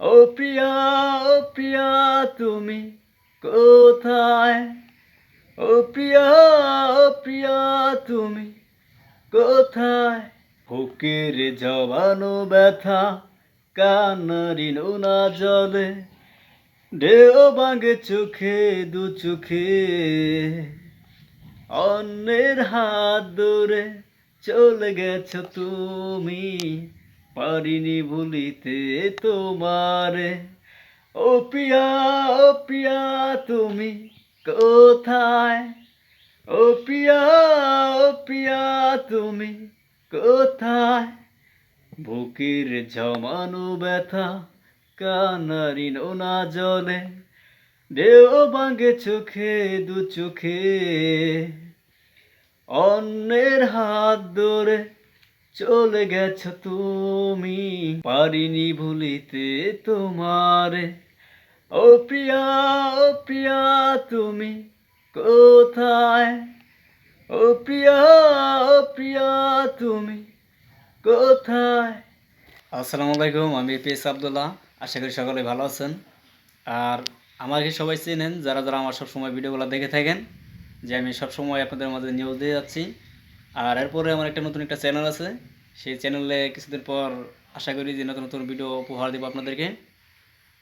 ও প্রিয়া ও প্রিয়া, তুমি কোথায়? ও প্রিয়া ও প্রিয়া, তুমি কোথায়? বুকের জবানো ব্যথা, কান্নারি নোনা জলে, ঢেউ ভাঙে চোখে, দু চোখে। অন্যের হাত ধরে চলে গেছ তুমি। পারিনি ভুলিতে তোমারে। ও পিয়া, ও প্রিয়া তুমি কোথায়? ও পিয়া, ও প্রিয়া তুমি কোথায়? বুকের জমানো ব্যথা, কানারি নোনা জলে দেও বাঙ্গে চোখে, দু চোখে। অন্যের হাত ধরে চলে গেছ তুমি, পারিনি ভুলিতে তোমারে। ও প্রিয়া ও প্রিয়া, তুমি কোথায়? ও প্রিয়া ও প্রিয়া, তুমি কোথায়? আসসালামু আলাইকুম, আমি পেস আবদুল্লাহ। আশা করি সকলে ভালো আছেন। আর আমাকে সবাই চেনেন, যারা যারা আমার সবসময় ভিডিওগুলো দেখে থাকেন, যে আমি সবসময় আপনাদের মাঝে নিউজ দিয়ে যাচ্ছি। আর এরপরে আমার একটা নতুন একটা চ্যানেল আছে। সেই চ্যানেলে কিছুদিন পর আশা করি যে নতুন নতুন ভিডিও উপহার দেবো আপনাদেরকে।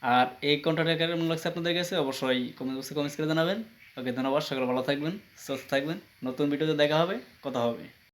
আর এই কন্টেন্টটা কেমন লাগছে আপনাদের কাছে অবশ্যই কমেন্ট বক্সে কমেন্টস করে জানাবেন। ওকে, ধন্যবাদ। সকলে ভালো থাকবেন, সুস্থ থাকবেন। নতুন ভিডিওতে দেখা হবে, কথা হবে।